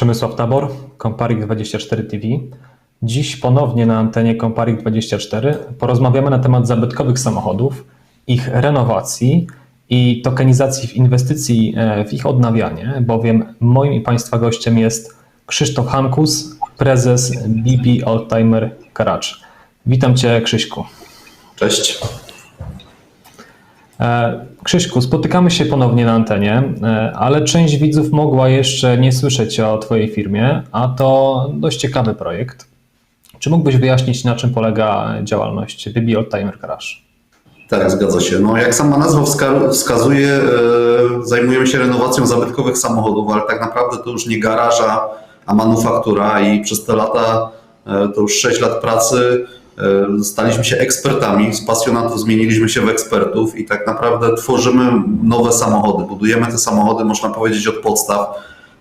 Przemysław Tabor, Comparik24 TV. Dziś ponownie na antenie Comparik24 porozmawiamy na temat zabytkowych samochodów, ich renowacji i tokenizacji w inwestycji e, w ich odnawianie, bowiem moim i Państwa gościem jest Krzysztof Hankus, prezes BP Oldtimer Garage. Witam Cię Krzyśku. Cześć. Krzyśku, spotykamy się ponownie na antenie, e, ale część widzów mogła jeszcze nie słyszeć o Twojej firmie, a to dość ciekawy projekt. Czy mógłbyś wyjaśnić, na czym polega działalność BB Oldtimer Garage? Tak, zgadza się. No, jak sama nazwa wska- wskazuje, e, zajmujemy się renowacją zabytkowych samochodów, ale tak naprawdę to już nie garaża, a manufaktura i przez te lata, e, to już 6 lat pracy, staliśmy się ekspertami, z pasjonatów zmieniliśmy się w ekspertów i tak naprawdę tworzymy nowe samochody, budujemy te samochody, można powiedzieć, od podstaw.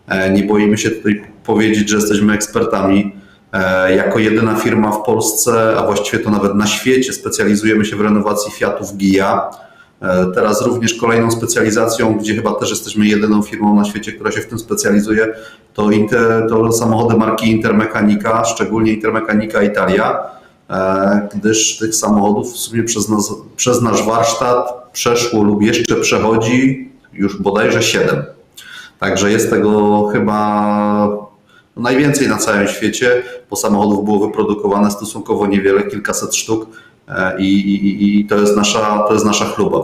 E, Nie boimy się tutaj powiedzieć, że jesteśmy ekspertami. E, Jako jedyna firma w Polsce, a właściwie to nawet na świecie, specjalizujemy się w renowacji Fiatów Gia. E, Teraz również kolejną specjalizacją, gdzie chyba też jesteśmy jedyną firmą na świecie, która się w tym specjalizuje, to, inter, to samochody marki Intermechanika, szczególnie Intermechanika Italia, e, gdyż tych samochodów w sumie przez, nas, przez nasz warsztat przeszło lub jeszcze przechodzi już bodajże 7. Także jest tego chyba najwięcej na całym świecie, bo samochodów było wyprodukowane stosunkowo niewiele, kilkaset sztuk e, i, i, i to, jest nasza, to jest nasza chluba.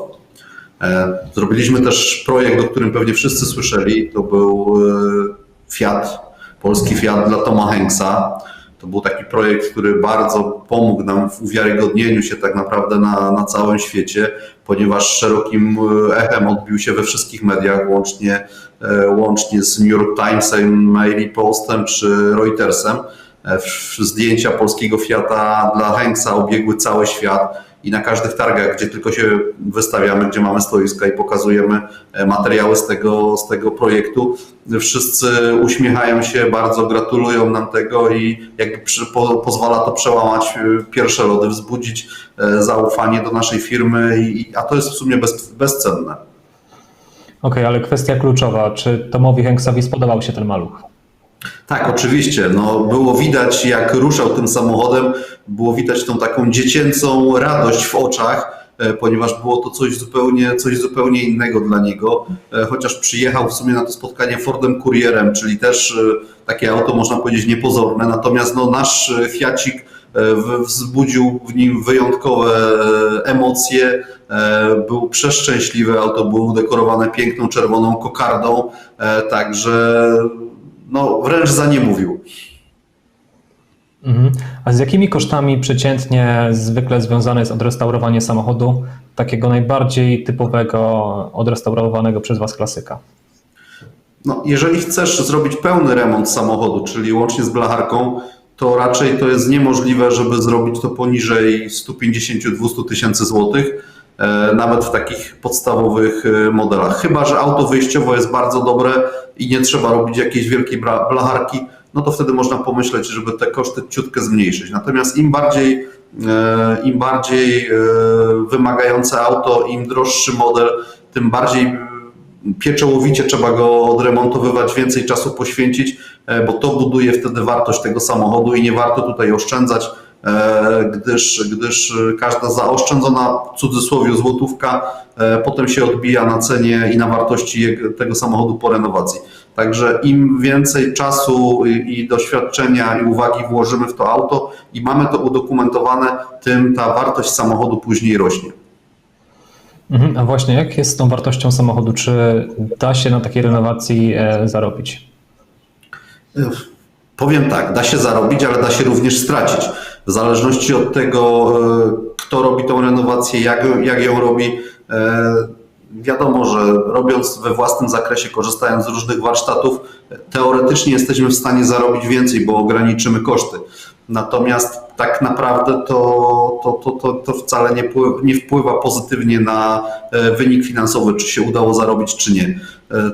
E, Zrobiliśmy też projekt, o którym pewnie wszyscy słyszeli, to był e, Fiat, polski Fiat dla Toma Hanksa. To był taki projekt, który bardzo pomógł nam w uwiarygodnieniu się tak naprawdę na, na całym świecie, ponieważ szerokim e, echem odbił się we wszystkich mediach, łącznie, e, łącznie z New York Timesem, Maili Postem czy Reutersem. E, Zdjęcia polskiego Fiata dla Hanksa obiegły cały świat i na każdych targach, gdzie tylko się wystawiamy, gdzie mamy stoiska i pokazujemy e, materiały z tego, z tego projektu, wszyscy uśmiechają się, bardzo gratulują nam tego i jakby przy, po, pozwala to przełamać e, pierwsze lody, wzbudzić e, zaufanie do naszej firmy, i, a to jest w sumie bez, bezcenne. Okej, ale kwestia kluczowa, czy Tomowi Hanksowi spodobał się ten maluch? Tak, oczywiście. No, było widać, jak ruszał tym samochodem, było widać tą taką dziecięcą radość w oczach, e, ponieważ było to coś zupełnie, coś zupełnie innego dla niego. E, Chociaż przyjechał w sumie na to spotkanie Fordem Courierem, czyli też e, takie auto, można powiedzieć, niepozorne. Natomiast no, nasz Fiacik wzbudził w nim wyjątkowe emocje. Był przeszczęśliwy, auto było udekorowane piękną czerwoną kokardą, także no, wręcz za nie mówił. Mhm. A z jakimi kosztami przeciętnie zwykle związane jest odrestaurowanie samochodu, takiego najbardziej typowego, odrestaurowanego przez Was klasyka? No, jeżeli chcesz zrobić pełny remont samochodu, czyli łącznie z blacharką, to raczej to jest niemożliwe, żeby zrobić to poniżej 150-200 tysięcy złotych, nawet w takich podstawowych e, modelach. Chyba, że auto wyjściowo jest bardzo dobre i nie trzeba robić jakiejś wielkiej blacharki, no to wtedy można pomyśleć, żeby te koszty ciutkę zmniejszyć. Natomiast im bardziej, e, im bardziej e, wymagające auto, im droższy model, tym bardziej pieczołowicie trzeba go odremontowywać, więcej czasu poświęcić, e, bo to buduje wtedy wartość tego samochodu i nie warto tutaj oszczędzać, e, gdyż, gdyż każda zaoszczędzona w cudzysłowie złotówka e, potem się odbija na cenie i na wartości tego samochodu po renowacji. Także im więcej czasu i i doświadczenia i uwagi włożymy w to auto i mamy to udokumentowane, tym ta wartość samochodu później rośnie. Mhm. A właśnie, jak jest z tą wartością samochodu? Czy da się na takiej renowacji e, zarobić? Powiem tak, da się zarobić, ale da się również stracić. W zależności od tego, e, kto robi tą renowację, jak, jak ją robi. e, Wiadomo, że robiąc we własnym zakresie, korzystając z różnych warsztatów, teoretycznie jesteśmy w stanie zarobić więcej, bo ograniczymy koszty. Natomiast tak naprawdę to, to, to, to, to wcale nie, nie wpływa pozytywnie na e, wynik finansowy, czy się udało zarobić, czy nie.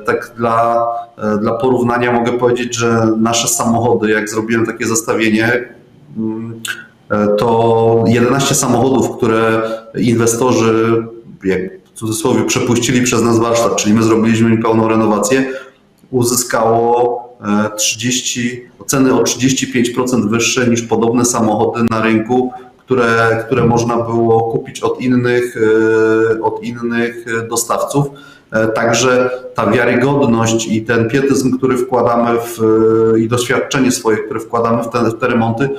Tak dla, dla porównania mogę powiedzieć, że nasze samochody, jak zrobiłem takie zestawienie, to 11 samochodów, które inwestorzy, jak w cudzysłowie, przepuścili przez nas warsztat, czyli my zrobiliśmy im pełną renowację, uzyskało e, 30, ceny o 35% wyższe niż podobne samochody na rynku, które, które można było kupić od innych, e, od innych dostawców. E, Także ta wiarygodność i ten pietyzm, który wkładamy w, i doświadczenie swoje, które wkładamy w te, w te remonty,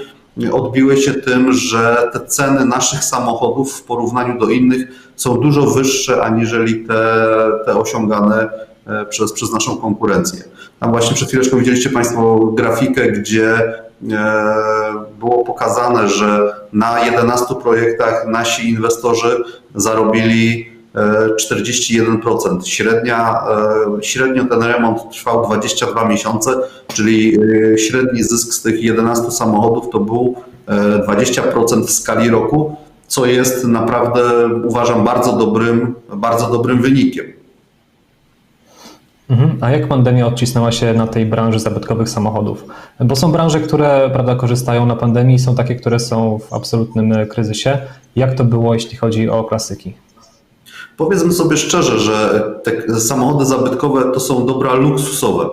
odbiły się tym, że te ceny naszych samochodów w porównaniu do innych są dużo wyższe aniżeli te, te osiągane e, przez, przez naszą konkurencję. Tam właśnie przed chwileczką widzieliście Państwo grafikę, gdzie e, było pokazane, że na 11 projektach nasi inwestorzy zarobili 41%. Średnia, e, średnio ten remont trwał 22 miesiące, czyli e, średni zysk z tych 11 samochodów to był e, 20% w skali roku, co jest naprawdę uważam bardzo dobrym, bardzo dobrym wynikiem. Mhm. A jak pandemia odcisnęła się na tej branży zabytkowych samochodów? Bo są branże, które prawda, korzystają na pandemii, są takie, które są w absolutnym e, kryzysie. Jak to było, jeśli chodzi o klasyki? Powiedzmy sobie szczerze, że te samochody zabytkowe to są dobra luksusowe.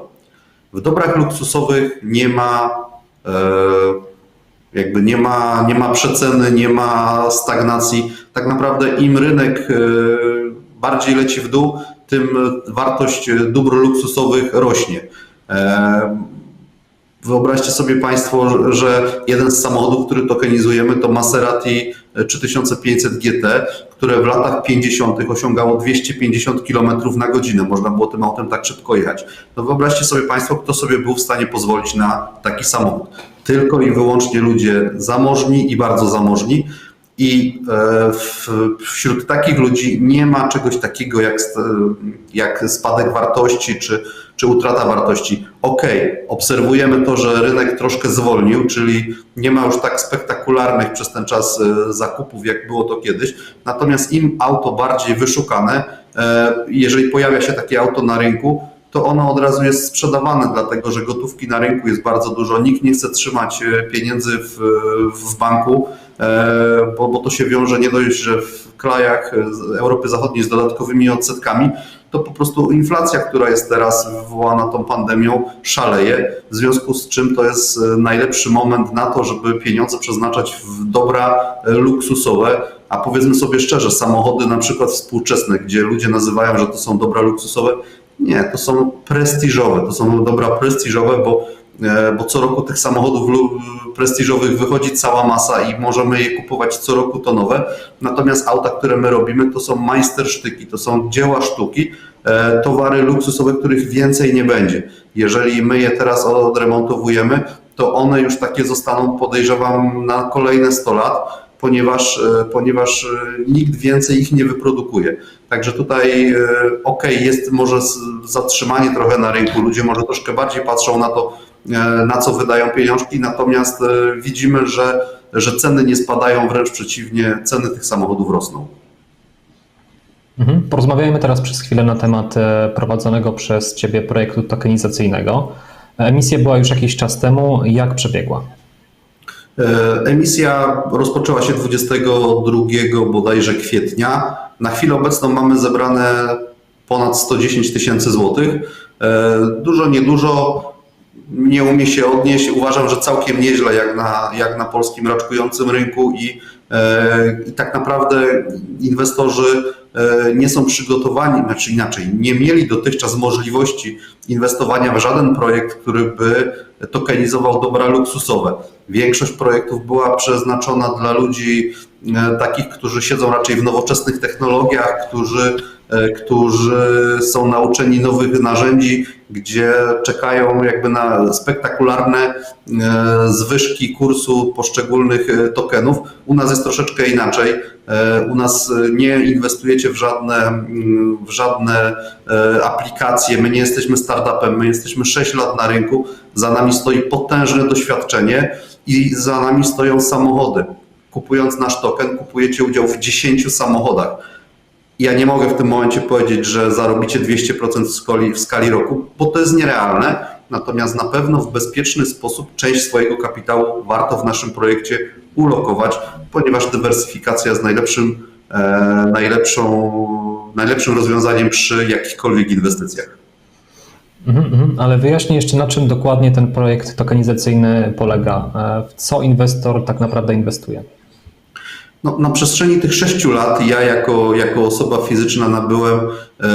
W dobrach luksusowych nie ma e, jakby nie ma, nie ma przeceny, nie ma stagnacji. Tak naprawdę im rynek e, bardziej leci w dół, tym wartość dóbr luksusowych rośnie. E, Wyobraźcie sobie Państwo, że jeden z samochodów, który tokenizujemy, to Maserati 3500 GT, które w latach 50. osiągało 250 km na godzinę. Można było tym autem tak szybko jechać. No wyobraźcie sobie Państwo, kto sobie był w stanie pozwolić na taki samochód. Tylko i wyłącznie ludzie zamożni i bardzo zamożni. I e, wśród takich ludzi nie ma czegoś takiego jak, st- jak spadek wartości czy, czy utrata wartości. Okej, obserwujemy to, że rynek troszkę zwolnił, czyli nie ma już tak spektakularnych przez ten czas e, zakupów, jak było to kiedyś. Natomiast im auto bardziej wyszukane, e, jeżeli pojawia się takie auto na rynku, to ono od razu jest sprzedawane, dlatego że gotówki na rynku jest bardzo dużo. Nikt nie chce trzymać e, pieniędzy w, w banku, e, bo, bo to się wiąże nie dość, że w krajach z Europy Zachodniej z dodatkowymi odsetkami, to po prostu inflacja, która jest teraz wywołana tą pandemią, szaleje. W związku z czym to jest e, najlepszy moment na to, żeby pieniądze przeznaczać w dobra e, luksusowe. A powiedzmy sobie szczerze, samochody na przykład współczesne, gdzie ludzie nazywają, że to są dobra luksusowe, nie, to są prestiżowe, to są dobra prestiżowe, bo, e, bo co roku tych samochodów prestiżowych wychodzi cała masa i możemy je kupować co roku to nowe. Natomiast auta, które my robimy, to są majstersztyki, to są dzieła sztuki, e, towary luksusowe, których więcej nie będzie. Jeżeli my je teraz odremontowujemy, to one już takie zostaną, podejrzewam, na kolejne 100 lat ponieważ, e, ponieważ e, nikt więcej ich nie wyprodukuje. Także tutaj ok, jest może zatrzymanie trochę na rynku, ludzie może troszkę bardziej patrzą na to, e, na co wydają pieniążki, natomiast e, widzimy, że, że ceny nie spadają, wręcz przeciwnie, ceny tych samochodów rosną. Mhm. Porozmawiajmy teraz przez chwilę na temat e, prowadzonego przez Ciebie projektu tokenizacyjnego. Emisja była już jakiś czas temu. Jak przebiegła? E, Emisja rozpoczęła się 22 bodajże kwietnia. Na chwilę obecną mamy zebrane ponad 110 tysięcy złotych. E, Dużo, niedużo, nie umie się odnieść. Uważam, że całkiem nieźle jak na, jak na polskim raczkującym rynku i, e, i tak naprawdę inwestorzy nie są przygotowani, znaczy inaczej, nie mieli dotychczas możliwości inwestowania w żaden projekt, który by tokenizował dobra luksusowe. Większość projektów była przeznaczona dla ludzi e, takich, którzy siedzą raczej w nowoczesnych technologiach, którzy, którzy są nauczeni nowych narzędzi, gdzie czekają jakby na spektakularne e, zwyżki kursu poszczególnych e, tokenów. U nas jest troszeczkę inaczej. E, U nas e, nie inwestujecie w żadne, w żadne e, aplikacje. My nie jesteśmy startupem, my jesteśmy 6 lat na rynku. Za nami stoi potężne doświadczenie i za nami stoją samochody. Kupując nasz token, kupujecie udział w 10 samochodach. Ja nie mogę w tym momencie powiedzieć, że zarobicie 200% w skali, w skali roku, bo to jest nierealne. Natomiast na pewno w bezpieczny sposób część swojego kapitału warto w naszym projekcie ulokować, ponieważ dywersyfikacja jest najlepszym, e, najlepszą, najlepszym rozwiązaniem przy jakichkolwiek inwestycjach. Mhm, mhm. Ale wyjaśnij jeszcze, na czym dokładnie ten projekt tokenizacyjny polega. E, W co inwestor tak naprawdę inwestuje? No, na przestrzeni tych sześciu lat ja jako, jako osoba fizyczna nabyłem e,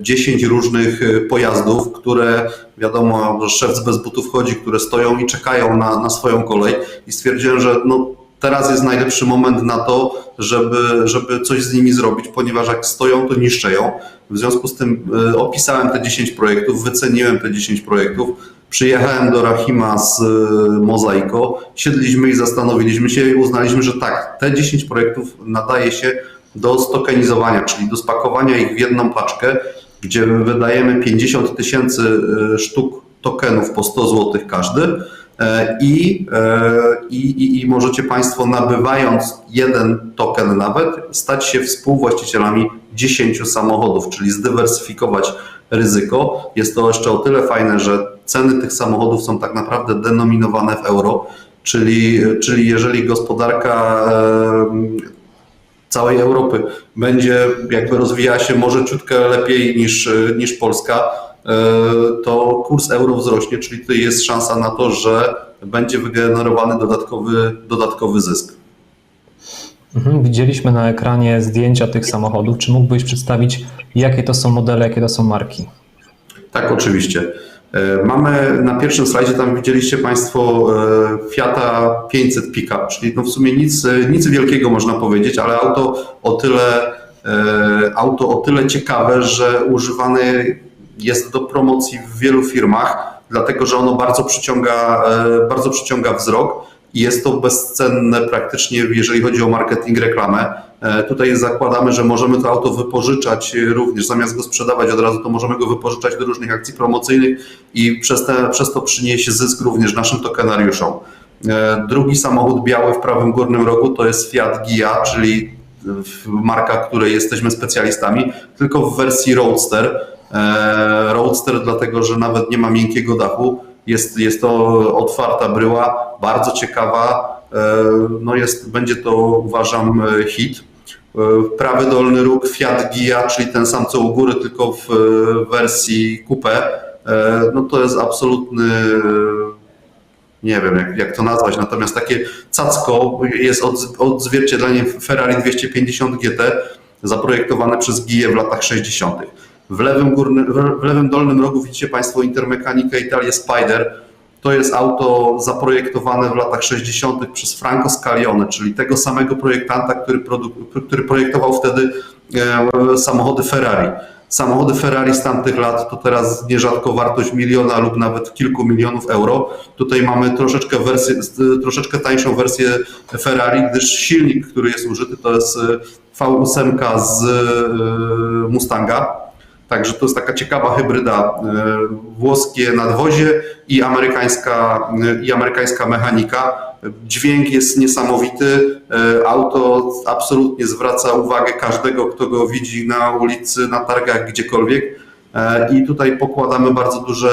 10 różnych e, pojazdów, które wiadomo, że szef bez butów chodzi, które stoją i czekają na, na swoją kolej i stwierdziłem, że no, teraz jest najlepszy moment na to, żeby, żeby coś z nimi zrobić, ponieważ jak stoją, to niszczeją. W związku z tym e, opisałem te 10 projektów, wyceniłem te 10 projektów, Przyjechałem do Rahima z e, Mozaiko, siedliśmy i zastanowiliśmy się i uznaliśmy, że tak, te 10 projektów nadaje się do stokenizowania, czyli do spakowania ich w jedną paczkę, gdzie wydajemy 50 tysięcy e, sztuk tokenów po 100 zł każdy e, e, i, i, i możecie Państwo nabywając jeden token nawet stać się współwłaścicielami 10 samochodów, czyli zdywersyfikować ryzyko. Jest to jeszcze o tyle fajne, że ceny tych samochodów są tak naprawdę denominowane w euro, czyli, czyli jeżeli gospodarka e, całej Europy będzie jakby rozwijała się może ciutkę lepiej niż, niż Polska, e, to kurs euro wzrośnie, czyli tutaj jest szansa na to, że będzie wygenerowany dodatkowy, dodatkowy zysk. Mhm. Widzieliśmy na ekranie zdjęcia tych samochodów. Czy mógłbyś przedstawić, jakie to są modele, jakie to są marki? Tak, oczywiście. E, Mamy na pierwszym slajdzie, tam widzieliście Państwo e, Fiata 500 Pickup, czyli no w sumie nic, nic wielkiego można powiedzieć, ale auto o tyle, e, auto o tyle ciekawe, że używane jest do promocji w wielu firmach, dlatego że ono bardzo przyciąga, bardzo przyciąga wzrok jest to bezcenne praktycznie, jeżeli chodzi o marketing, reklamę. Tutaj zakładamy, że możemy to auto wypożyczać również, zamiast go sprzedawać od razu, to możemy go wypożyczać do różnych akcji promocyjnych i przez, te, przez to przyniesie zysk również naszym tokenariuszom. Drugi samochód biały w prawym górnym rogu to jest Fiat Gia, czyli marka, której jesteśmy specjalistami, tylko w wersji Roadster. Roadster dlatego, że nawet nie ma miękkiego dachu, jest, jest to otwarta bryła, bardzo ciekawa. No jest, będzie to uważam hit. Prawy dolny róg Fiat Gia, czyli ten sam co u góry, tylko w wersji coupé. No to jest absolutny, nie wiem jak, jak to nazwać, natomiast takie cacko jest od, odzwierciedleniem Ferrari 250 GT zaprojektowane przez Gię w latach 60. W lewym, w lewym dolnym rogu widzicie Państwo Intermechanika Italia Spider. To jest auto zaprojektowane w latach 60. przez Franco Scaglione, czyli tego samego projektanta, który, który projektował wtedy e, samochody Ferrari. Samochody Ferrari z tamtych lat to teraz nierzadko wartość miliona lub nawet kilku milionów euro. Tutaj mamy troszeczkę, wersję, troszeczkę tańszą wersję Ferrari, gdyż silnik, który jest użyty, to jest V8 z e, Mustanga. Także to jest taka ciekawa hybryda włoskie nadwozie i amerykańska, i amerykańska mechanika. Dźwięk jest niesamowity. Auto absolutnie zwraca uwagę każdego, kto go widzi na ulicy, na targach, gdziekolwiek. I tutaj pokładamy bardzo duże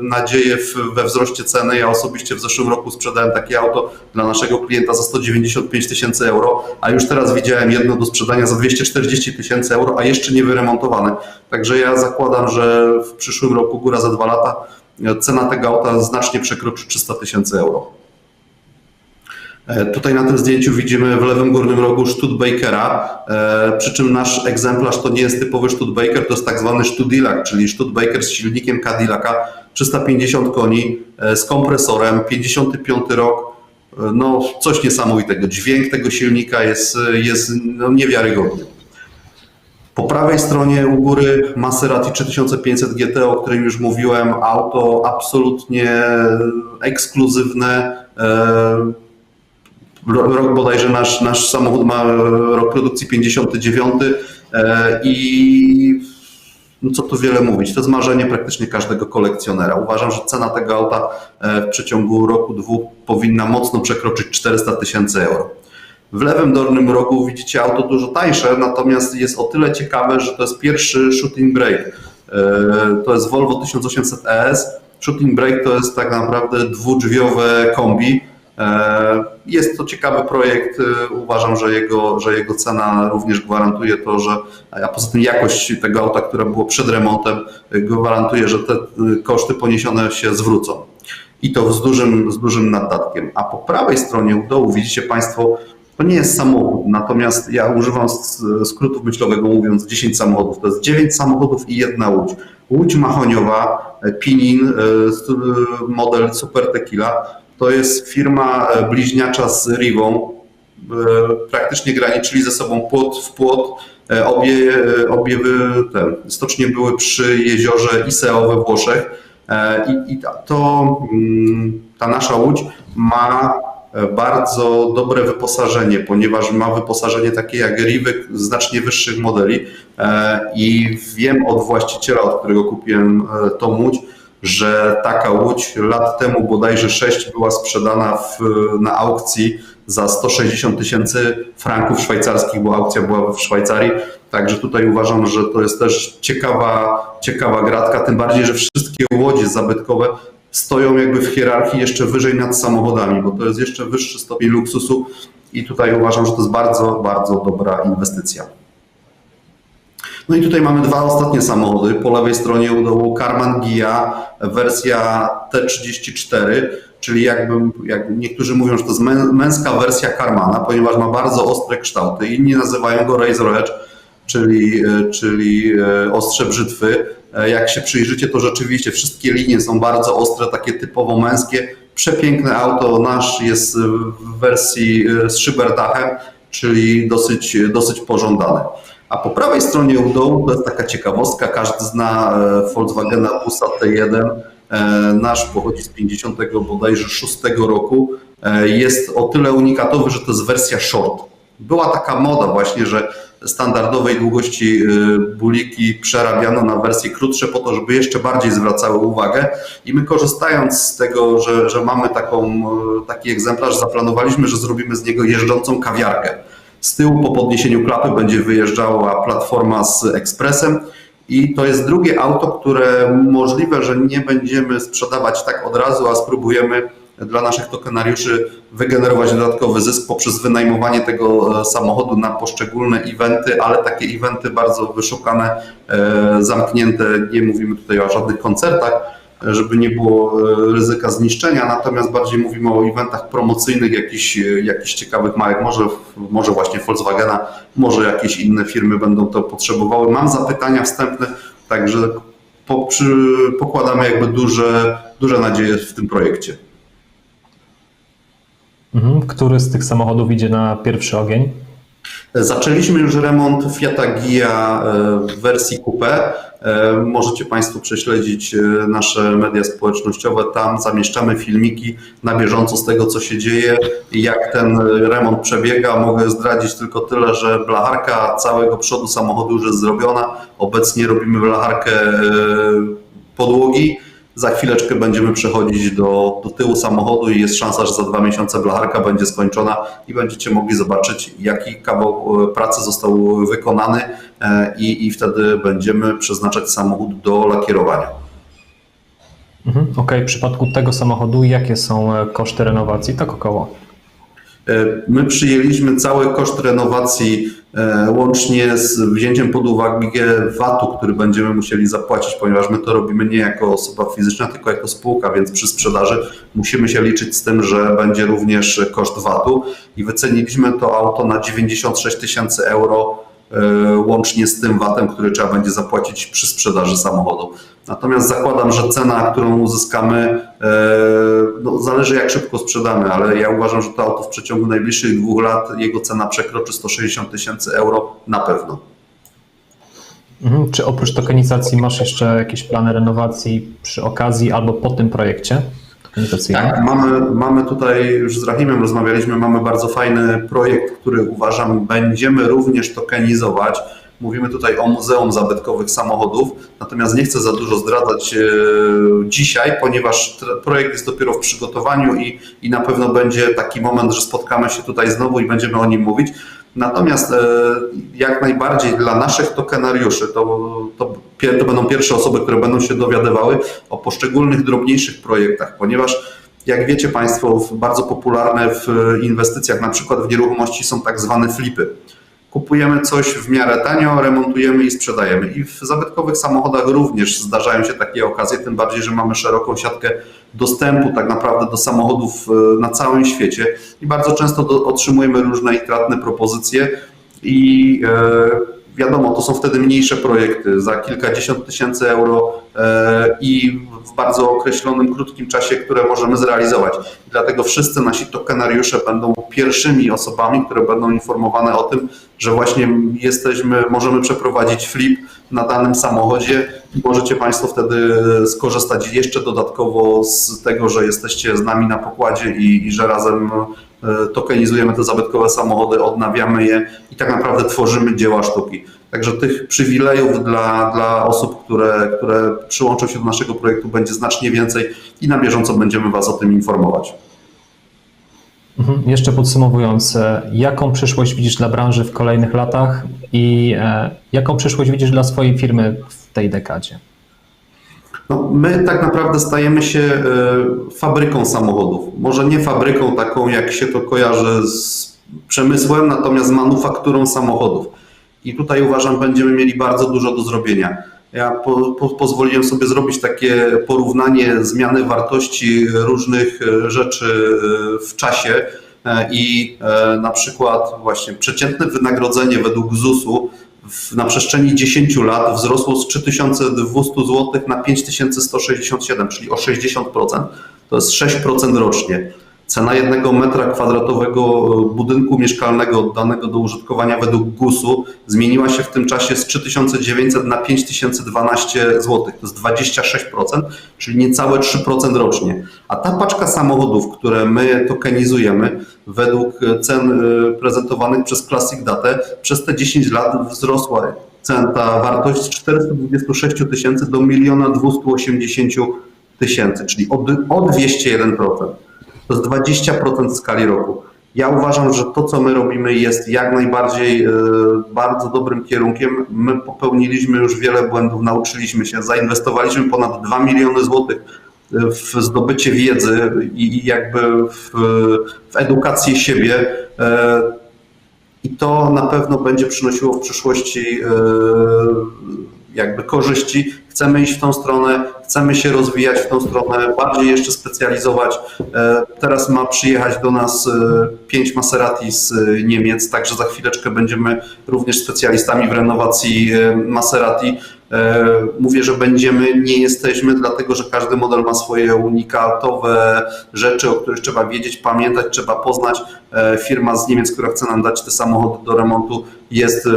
nadzieje we wzroście ceny. Ja osobiście w zeszłym roku sprzedałem takie auto dla naszego klienta za 195 tysięcy euro, a już teraz widziałem jedno do sprzedania za 240 tysięcy euro, a jeszcze nie wyremontowane. Także ja zakładam, że w przyszłym roku, góra za dwa lata, cena tego auta znacznie przekroczy 300 tysięcy euro. Tutaj na tym zdjęciu widzimy w lewym górnym rogu Studebakera, przy czym nasz egzemplarz to nie jest typowy Studebaker, to jest tak zwany Studillac, czyli Studebaker z silnikiem Cadillaca, 350 koni, z kompresorem, 55 rok, no coś niesamowitego. Dźwięk tego silnika jest, jest no, niewiarygodny. Po prawej stronie u góry Maserati 3500 GT, o którym już mówiłem, auto absolutnie ekskluzywne, Rok bodajże nasz, nasz samochód ma rok produkcji 59 i no co tu wiele mówić, to jest marzenie praktycznie każdego kolekcjonera. Uważam, że cena tego auta w przeciągu roku, dwóch powinna mocno przekroczyć 400 tysięcy euro. W lewym dolnym rogu widzicie auto dużo tańsze, natomiast jest o tyle ciekawe, że to jest pierwszy shooting brake. To jest Volvo 1800 ES. Shooting brake to jest tak naprawdę dwudrzwiowe kombi, E, Jest to ciekawy projekt. E, Uważam, że jego, że jego cena również gwarantuje to, że, a poza tym jakość tego auta, które było przed remontem, e, gwarantuje, że te e, koszty poniesione się zwrócą. I to z dużym, z dużym naddatkiem. A po prawej stronie u dołu widzicie Państwo, to nie jest samochód, natomiast ja używam s- skrótów myślowego mówiąc 10 samochodów. To jest 9 samochodów i jedna łódź. Łódź mahoniowa, e, Pinin, e, e, model Super Tequila. To jest firma e, bliźniacza z Rivą. E, Praktycznie graniczyli ze sobą płot w płot. E, Obie, obie te stocznie były przy jeziorze Iseo we Włoszech. I, i to mm, ta nasza łódź ma bardzo dobre wyposażenie, ponieważ ma wyposażenie takie jak Riwy znacznie wyższych modeli i wiem od właściciela, od którego kupiłem tą łódź, że taka łódź lat temu bodajże 6 była sprzedana w, na aukcji za 160 tysięcy franków szwajcarskich, bo aukcja była w Szwajcarii. Także tutaj uważam, że to jest też ciekawa, ciekawa gratka, tym bardziej, że wszystkie łodzie zabytkowe stoją jakby w hierarchii jeszcze wyżej nad samochodami, bo to jest jeszcze wyższy stopień luksusu i tutaj uważam, że to jest bardzo, bardzo dobra inwestycja. No i tutaj mamy dwa ostatnie samochody. Po lewej stronie u dołu Karman Gia, wersja T34, czyli jakby, jak niektórzy mówią, że to jest mę- męska wersja Karmana, ponieważ ma bardzo ostre kształty. Inni nazywają go Razor Edge, czyli, e, czyli e, ostrze brzytwy. E, Jak się przyjrzycie, to rzeczywiście wszystkie linie są bardzo ostre, takie typowo męskie. Przepiękne auto. Nasz jest w wersji z szyberdachem, czyli dosyć, dosyć pożądane. A po prawej stronie u dołu to jest taka ciekawostka, każdy zna e, Volkswagena Busa T1, E, nasz pochodzi z 50 bodajże 6 roku, E, jest o tyle unikatowy, że to jest wersja short. Była taka moda właśnie, że standardowej długości buliki przerabiano na wersje krótsze po to, żeby jeszcze bardziej zwracały uwagę i my korzystając z tego, że, że mamy taką, taki egzemplarz, zaplanowaliśmy, że zrobimy z niego jeżdżącą kawiarkę. Z tyłu po podniesieniu klapy będzie wyjeżdżała platforma z ekspresem i to jest drugie auto, które możliwe, że nie będziemy sprzedawać tak od razu, a spróbujemy dla naszych tokenariuszy wygenerować dodatkowy zysk poprzez wynajmowanie tego e, samochodu na poszczególne eventy, ale takie eventy bardzo wyszukane, e, zamknięte, nie mówimy tutaj o żadnych koncertach, żeby nie było e, ryzyka zniszczenia, natomiast bardziej mówimy o eventach promocyjnych jakichś, e, jakichś ciekawych marek, może, może właśnie Volkswagena, może jakieś inne firmy będą to potrzebowały. Mam zapytania wstępne, także po, przy, pokładamy jakby duże, duże nadzieje w tym projekcie. Mhm. Który z tych samochodów idzie na pierwszy ogień? Zaczęliśmy już remont Fiata Gia e, w wersji coupé. E, Możecie Państwo prześledzić e, nasze media społecznościowe. Tam zamieszczamy filmiki na bieżąco z tego, co się dzieje jak ten remont przebiega. Mogę zdradzić tylko tyle, że blacharka całego przodu samochodu już jest zrobiona. Obecnie robimy blacharkę podłogi. Za chwileczkę będziemy przechodzić do, do tyłu samochodu i jest szansa, że za dwa miesiące blacharka będzie skończona i będziecie mogli zobaczyć, jaki kawał e, pracy został wykonany e, i, i wtedy będziemy przeznaczać samochód do lakierowania. Mhm. Okej, w przypadku tego samochodu jakie są e, koszty renowacji? Tak około. E, My przyjęliśmy cały koszt renowacji e, łącznie z wzięciem pod uwagę VAT-u, który będziemy musieli zapłacić, ponieważ my to robimy nie jako osoba fizyczna, tylko jako spółka, więc przy sprzedaży musimy się liczyć z tym, że będzie również koszt VAT-u. I wyceniliśmy to auto na 96 tysięcy euro łącznie z tym VAT-em, który trzeba będzie zapłacić przy sprzedaży samochodu. Natomiast zakładam, że cena, którą uzyskamy, e, no, zależy jak szybko sprzedamy, ale ja uważam, że to auto w przeciągu najbliższych dwóch lat jego cena przekroczy 160 tysięcy euro na pewno. Mhm. Czy oprócz tokenizacji masz jeszcze jakieś plany renowacji przy okazji albo po tym projekcie Tak, mamy, mamy tutaj, już z Rahimem rozmawialiśmy, mamy bardzo fajny projekt, który uważam będziemy również tokenizować. Mówimy tutaj o Muzeum Zabytkowych Samochodów, natomiast nie chcę za dużo zdradzać e, dzisiaj, ponieważ projekt jest dopiero w przygotowaniu i, i na pewno będzie taki moment, że spotkamy się tutaj znowu i będziemy o nim mówić. Natomiast e, jak najbardziej dla naszych tokenariuszy to, to, to będą pierwsze osoby, które będą się dowiadywały o poszczególnych drobniejszych projektach, ponieważ Jak wiecie Państwo, bardzo popularne w inwestycjach, na przykład w nieruchomości, są tak zwane flipy. Kupujemy coś w miarę tanio, remontujemy i sprzedajemy. I w zabytkowych samochodach również zdarzają się takie okazje, tym bardziej, że mamy szeroką siatkę dostępu tak naprawdę do samochodów e, na całym świecie i bardzo często otrzymujemy różne intratne propozycje i e, wiadomo, to są wtedy mniejsze projekty za kilkadziesiąt tysięcy euro e, i w bardzo określonym, krótkim czasie, które możemy zrealizować. Dlatego wszyscy nasi tokenariusze będą pierwszymi osobami, które będą informowane o tym, że właśnie jesteśmy, możemy przeprowadzić flip na danym samochodzie i możecie Państwo wtedy skorzystać jeszcze dodatkowo z tego, że jesteście z nami na pokładzie i, i że razem tokenizujemy te zabytkowe samochody, odnawiamy je i tak naprawdę tworzymy dzieła sztuki. Także tych przywilejów dla, dla osób, które, które przyłączą się do naszego projektu będzie znacznie więcej i na bieżąco będziemy Was o tym informować. Mhm. Jeszcze podsumowując, e, jaką przyszłość widzisz dla branży w kolejnych latach i e, jaką przyszłość widzisz dla swojej firmy w tej dekadzie? No, my tak naprawdę stajemy się e, fabryką samochodów. Może nie fabryką taką, jak się to kojarzy z przemysłem, natomiast manufakturą samochodów. I tutaj uważam, będziemy mieli bardzo dużo do zrobienia. Ja po, po, pozwoliłem sobie zrobić takie porównanie zmiany wartości różnych e, rzeczy e, w czasie i na przykład właśnie przeciętne wynagrodzenie według ZUS-u na przestrzeni 10 lat wzrosło z 3200 zł na 5167, czyli o 60%. To jest 6% rocznie. Cena jednego metra kwadratowego budynku mieszkalnego oddanego do użytkowania według GUS-u zmieniła się w tym czasie z 3900 na 5012 zł. To jest 26%, czyli niecałe 3% rocznie. A ta paczka samochodów, które my tokenizujemy według cen y, prezentowanych przez Classic Data, przez te 10 lat wzrosła cen, ta wartość z 426 tysięcy do 1 280 tysięcy, czyli o 201%. To jest 20% w skali roku. Ja uważam, że to, co my robimy, jest jak najbardziej e, bardzo dobrym kierunkiem. My popełniliśmy już wiele błędów, nauczyliśmy się, zainwestowaliśmy ponad 2 miliony złotych e, w zdobycie wiedzy i jakby w, w edukację siebie. E, I to na pewno będzie przynosiło w przyszłości jakby korzyści. Chcemy iść w tą stronę, chcemy się rozwijać w tą stronę, bardziej jeszcze specjalizować. E, Teraz ma przyjechać do nas e, pięć Maserati z e, Niemiec, także za chwileczkę będziemy również specjalistami w renowacji Maserati. Mówię, że będziemy, nie jesteśmy, dlatego że każdy model ma swoje unikatowe rzeczy, o których trzeba wiedzieć, pamiętać, trzeba poznać. Firma z Niemiec, która chce nam dać te samochody do remontu, jest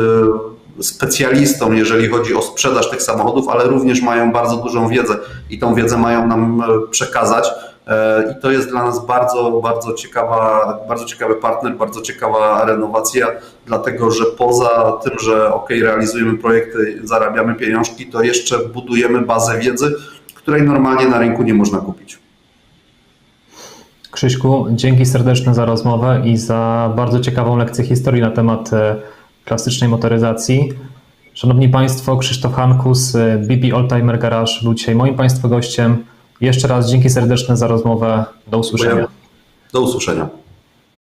specjalistą, jeżeli chodzi o sprzedaż tych samochodów, ale również mają bardzo dużą wiedzę i tą wiedzę mają nam e, przekazać. E, I to jest dla nas bardzo, bardzo ciekawa, bardzo ciekawy partner, bardzo ciekawa renowacja, dlatego że poza tym, że ok, realizujemy projekty, zarabiamy pieniążki, to jeszcze budujemy bazę wiedzy, której normalnie na rynku nie można kupić. Krzyśku, dzięki serdeczne za rozmowę i za bardzo ciekawą lekcję historii na temat e, klasycznej motoryzacji. Szanowni Państwo, Krzysztof Hankus, e, BB Oldtimer Garage był dzisiaj moim Państwa gościem. Jeszcze raz dzięki serdeczne za rozmowę. Do usłyszenia. Do usłyszenia.